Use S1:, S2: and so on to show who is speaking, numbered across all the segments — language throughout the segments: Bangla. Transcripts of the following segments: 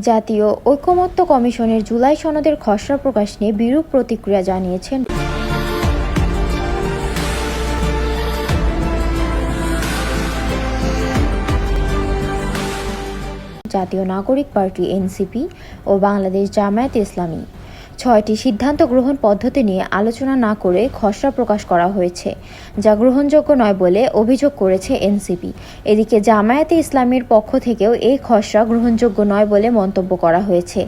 S1: জাতীয় ঐকমত্য কমিশনের জুলাই সনদের খসড়া প্রকাশ নিয়ে বিরূপ প্রতিক্রিয়া জানিয়েছেন। জাতীয় নাগরিক পার্টি, এনসিপি ও বাংলাদেশ জামায়াত ইসলামী। ছয়টি সিদ্ধান্ত গ্রহণ পদ্ধতি নিয়ে আলোচনা না করে খসড়া প্রকাশ করা হয়েছে, যা গ্রহণযোগ্য নয় বলে অভিযোগ করেছে এনসিপি। এদিকে জামায়াতে ইসলামীর পক্ষ থেকেও এই খসড়া গ্রহণযোগ্য নয় বলে মন্তব্য করা হয়েছে।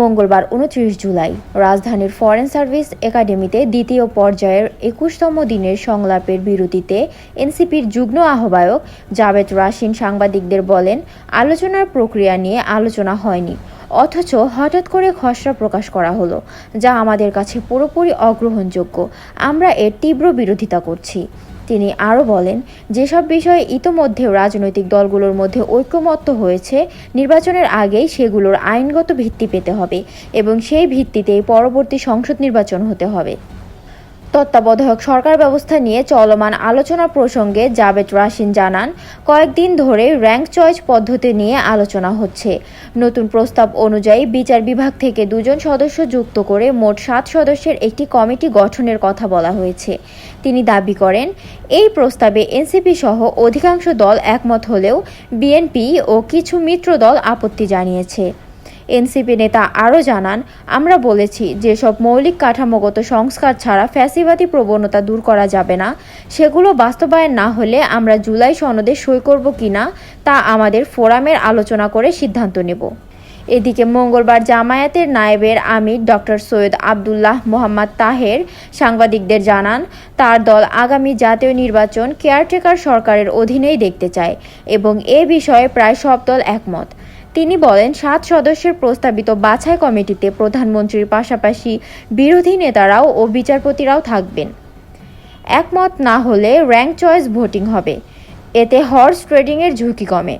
S1: মঙ্গলবার উনত্রিশ জুলাই, রাজধানীর ফরেন সার্ভিস একাডেমিতে দ্বিতীয় পর্যায়ের একুশতম দিনের সংলাপের বিরতিতে এনসিপির যুগ্ম আহ্বায়ক জাভেদ রাশিন সাংবাদিকদের বলেন, আলোচনার প্রক্রিয়া নিয়ে আলোচনা হয়নি। অথচ হঠাৎ করে খসড়া প্রকাশ করা হলো, যা আমাদের কাছে পুরোপুরি অগ্রহণযোগ্য। আমরা এর তীব্র বিরোধিতা করছি। তিনি আরও বলেন, যেসব বিষয়ে ইতোমধ্যেও রাজনৈতিক দলগুলোর মধ্যে ঐক্যমত্য হয়েছে, নির্বাচনের আগেই সেগুলোর আইনগত ভিত্তি পেতে হবে এবং সেই ভিত্তিতেই পরবর্তী সংসদ নির্বাচন হতে হবে। তত্ত্বাবধায়ক সরকার ব্যবস্থা নিয়ে চলমান আলোচনা প্রসঙ্গে জাবেদ রাশিন জানান, কয়েকদিন ধরে র্যাঙ্ক চয়েস পদ্ধতি নিয়ে আলোচনা হচ্ছে। নতুন প্রস্তাব অনুযায়ী বিচার বিভাগ থেকে দুজন সদস্য যুক্ত করে মোট সাত সদস্যের একটি কমিটি গঠনের কথা বলা হয়েছে। তিনি দাবি করেন, এই প্রস্তাবে এনসিপি সহ অধিকাংশ দল একমত হলেও বিএনপি ও কিছু মিত্র দল আপত্তি জানিয়েছে। এনসিপি নেতা আরও জানান, আমরা বলেছি, যেসব মৌলিক কাঠামোগত সংস্কার ছাড়া ফ্যাসিবাদী প্রবণতা দূর করা যাবে না, সেগুলো বাস্তবায়ন না হলে আমরা জুলাই সনদে সই করব কিনা তা আমাদের ফোরামের আলোচনা করে সিদ্ধান্ত নেব। এদিকে মঙ্গলবার জামায়াতের নায়েবের আমির ডক্টর সৈয়দ আবদুল্লাহ মোহাম্মদ তাহের সাংবাদিকদের জানান, তার দল আগামী জাতীয় নির্বাচন কেয়ারটেকার সরকারের অধীনেই দেখতে চায় এবং এ বিষয়ে প্রায় সব দল একমত। তিনি বলেন, সাত সদস্যের প্রস্তাবিত বাছাই কমিটিতে প্রধানমন্ত্রীর পাশাপাশি বিরোধী নেতারাও ও বিচারপতিরাও থাকবেন। একমত না হলে র্যাঙ্ক চয়েস ভোটিং হবে। এতে হর্স ট্রেডিংয়ের ঝুঁকি কমে।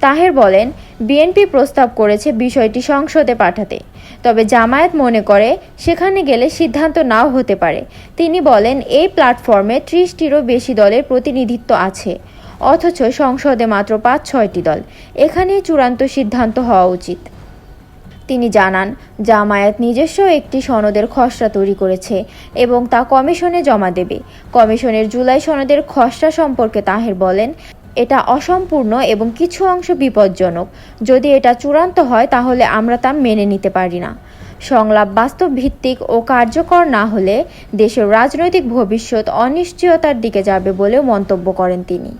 S1: তাহের বলেন বিএনপি প্রস্তাব করেছে বিষয়টি সংসদে পাঠাতে। তবে জামায়াত মনে করে, সেখানে গেলে সিদ্ধান্ত নাও হতে পারে। তিনি বলেন, এই প্ল্যাটফর্মে ত্রিশটিরও বেশি দলের প্রতিনিধিত্ব আছে। অথচ সংসদে মাত্র পাঁচ, ছয়টি দল। এখানেই চূড়ান্ত সিদ্ধান্ত হওয়া উচিত। তিনি জানান, জামায়াত নিজস্ব একটি সনদের খসড়া তৈরি করেছে এবং তা কমিশনে জমা দেবে। কমিশনের জুলাই সনদের খসড়া সম্পর্কে তাহের বলেন, এটা অসম্পূর্ণ এবং কিছু অংশ বিপজ্জনক। যদি এটা চূড়ান্ত হয়, তাহলে আমরা তা মেনে নিতে পারি না। সংলাপ বাস্তব ভিত্তিক ও কার্যকর না হলে দেশের রাজনৈতিক ভবিষ্যৎ অনিশ্চয়তার দিকে যাবে বলেও মন্তব্য করেন তিনি।